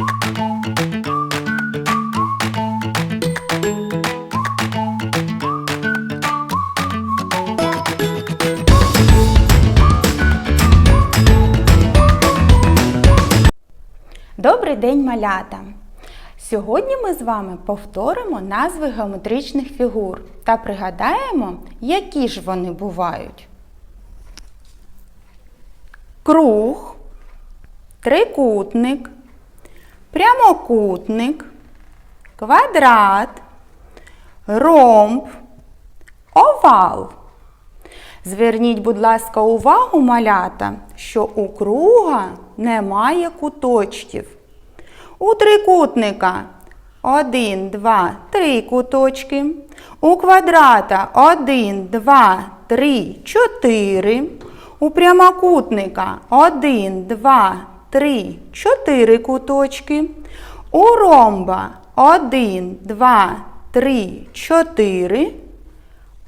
Добрий день, малята! Сьогодні ми з вами повторимо назви геометричних фігур та пригадаємо, які ж вони бувають. Круг, трикутник, прямокутник, квадрат, ромб, овал. Зверніть, будь ласка, увагу, малята, що у круга немає куточків. У трикутника 1, 2, 3 куточки. У квадрата 1, 2, 3, 4. У прямокутника 1, 2, 3, 4 куточки. У ромба 1, 2, 3, 4.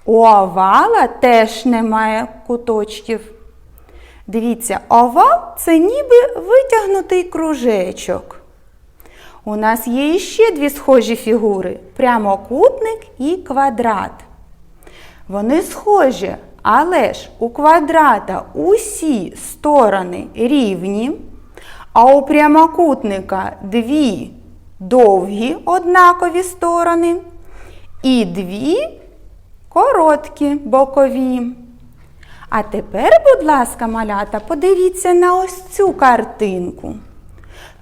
У овала теж немає куточків. Дивіться, овал це ніби витягнутий кружечок. У нас є ще дві схожі фігури прямокутник і квадрат. Вони схожі, але ж у квадрата усі сторони рівні, а у прямокутника дві довгі однакові сторони і дві короткі бокові. А тепер, будь ласка, малята, подивіться на ось цю картинку.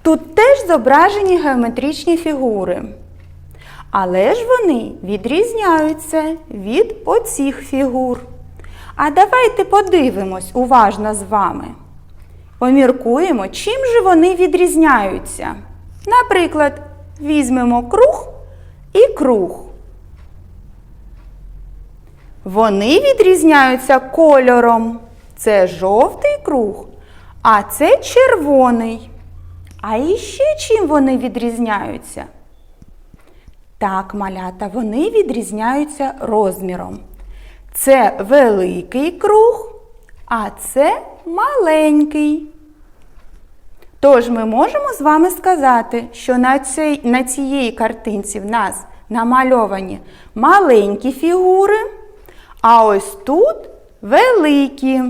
Тут теж зображені геометричні фігури. Але ж вони відрізняються від оцих фігур. А давайте подивимось уважно з вами. Поміркуємо, чим же вони відрізняються. Наприклад, візьмемо круг і круг. Вони відрізняються кольором. Це жовтий круг, а це червоний. А іще чим вони відрізняються? Так, малята, вони відрізняються розміром. Це великий круг, а це маленький. Тож ми можемо з вами сказати, що на, цій, на цієї картинці в нас намальовані маленькі фігури. А ось тут великі.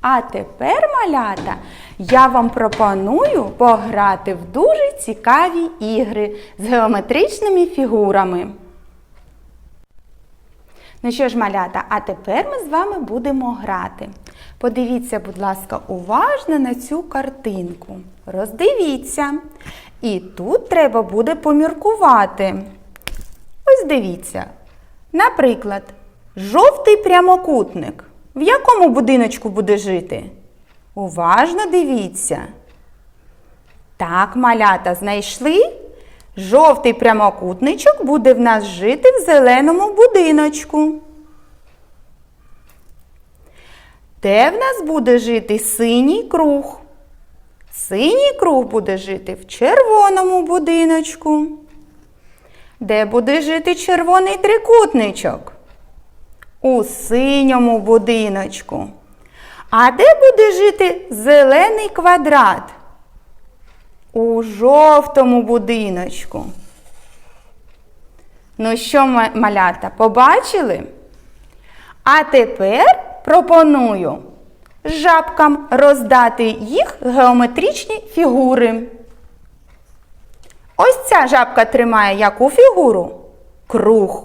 А тепер, малята, я вам пропоную пограти в дуже цікаві ігри з геометричними фігурами. Ну що ж, малята, а тепер ми з вами будемо грати. Подивіться, будь ласка, уважно на цю картинку. Роздивіться. І тут треба буде поміркувати. Ось дивіться. Наприклад, жовтий прямокутник. В якому будиночку буде жити? Уважно дивіться. Так, малята знайшли. Жовтий прямокутничок буде в нас жити в зеленому будиночку. Де в нас буде жити синій круг? Синій круг буде жити в червоному будиночку. Де буде жити червоний трикутничок? У синьому будиночку. А де буде жити зелений квадрат? У жовтому будиночку. Ну що, малята, побачили? А тепер пропоную жабкам роздати їх геометричні фігури. Ось ця жабка тримає яку фігуру? Круг.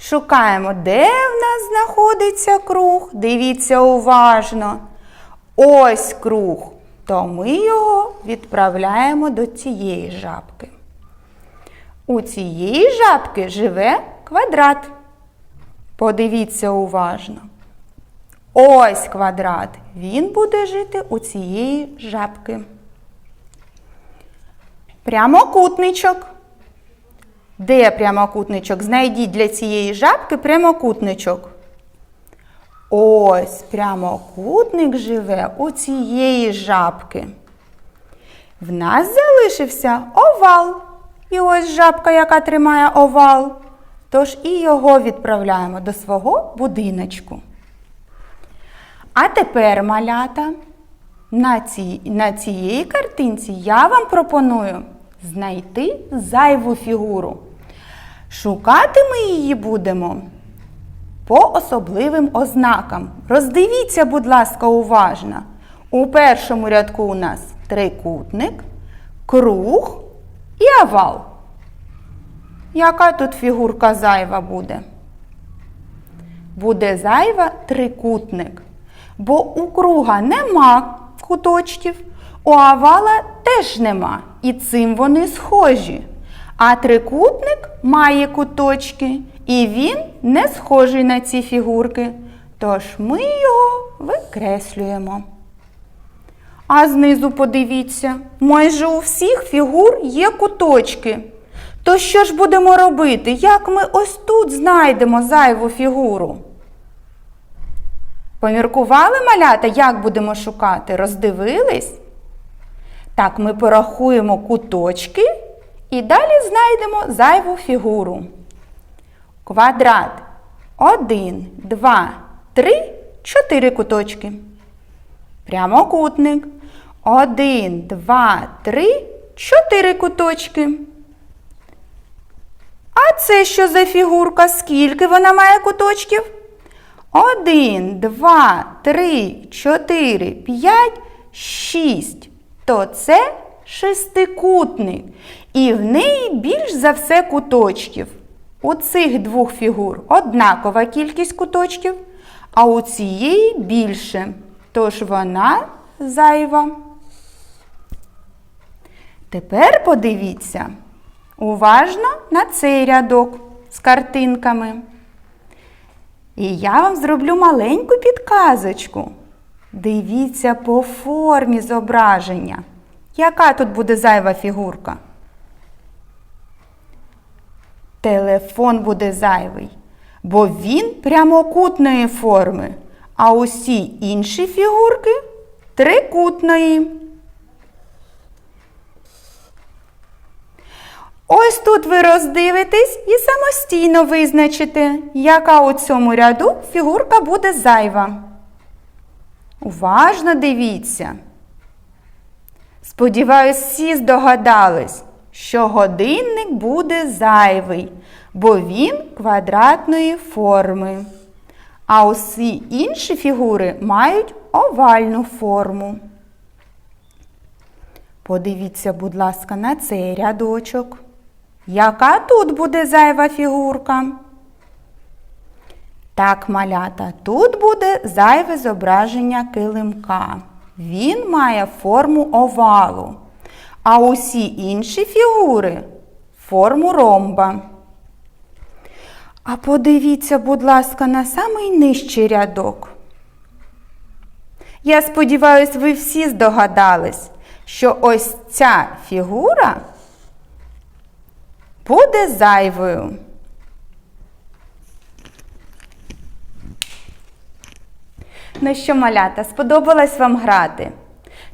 Шукаємо, де в нас знаходиться круг. Дивіться уважно. Ось круг. То ми його відправляємо до цієї жабки. У цієї жабки живе квадрат. Подивіться уважно. Ось квадрат. Він буде жити у цієї жабки. Прямокутничок. Де прямокутничок? Знайдіть для цієї жабки прямокутничок. Ось прямокутник живе у цієї жабки. В нас залишився овал. І ось жабка, яка тримає овал. Тож і його відправляємо до свого будиночку. А тепер, малята, На, цій, на цієї картинці я вам пропоную знайти зайву фігуру. Шукати ми її будемо по особливим ознакам. Роздивіться, будь ласка, уважно. У першому рядку у нас трикутник, круг і овал. Яка тут фігурка зайва буде? Буде зайва трикутник. Бо у круга нема куточків, у овала теж нема. І цим вони схожі. А трикутник має куточки, і він не схожий на ці фігурки. Тож ми його викреслюємо. А знизу подивіться, майже у всіх фігур є куточки. То що ж будемо робити? Як ми ось тут знайдемо зайву фігуру? Поміркували малята, як будемо шукати? Роздивились? Так, ми порахуємо куточки і далі знайдемо зайву фігуру. Квадрат. Один, два, три, чотири куточки. Прямокутник. Один, два, три, чотири куточки. А це що за фігурка? Скільки вона має куточків? Один, два, три, чотири, п'ять, шість. То це шестикутник. І в неї більш за все куточків. У цих двох фігур однакова кількість куточків, а у цієї більше. Тож вона зайва. Тепер подивіться уважно на цей рядок з картинками. І я вам зроблю маленьку підказочку. Дивіться по формі зображення. Яка тут буде зайва фігурка? Телефон буде зайвий, бо він прямокутної форми, а усі інші фігурки трикутної. Ось тут ви роздивитесь і самостійно визначите, яка у цьому ряду фігурка буде зайва. Уважно дивіться. Сподіваюсь, всі здогадались, що годинник буде зайвий, бо він квадратної форми. А усі інші фігури мають овальну форму. Подивіться, будь ласка, на цей рядочок. Яка тут буде зайва фігурка? Так, малята, тут буде зайве зображення килимка. Він має форму овалу, а усі інші фігури форму ромба. А подивіться, будь ласка, на самий нижчий рядок. Я сподіваюся, ви всі здогадались, що ось ця фігура буде зайвою. Ну що, малята, сподобалось вам грати?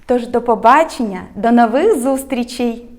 Тож до побачення, до нових зустрічей!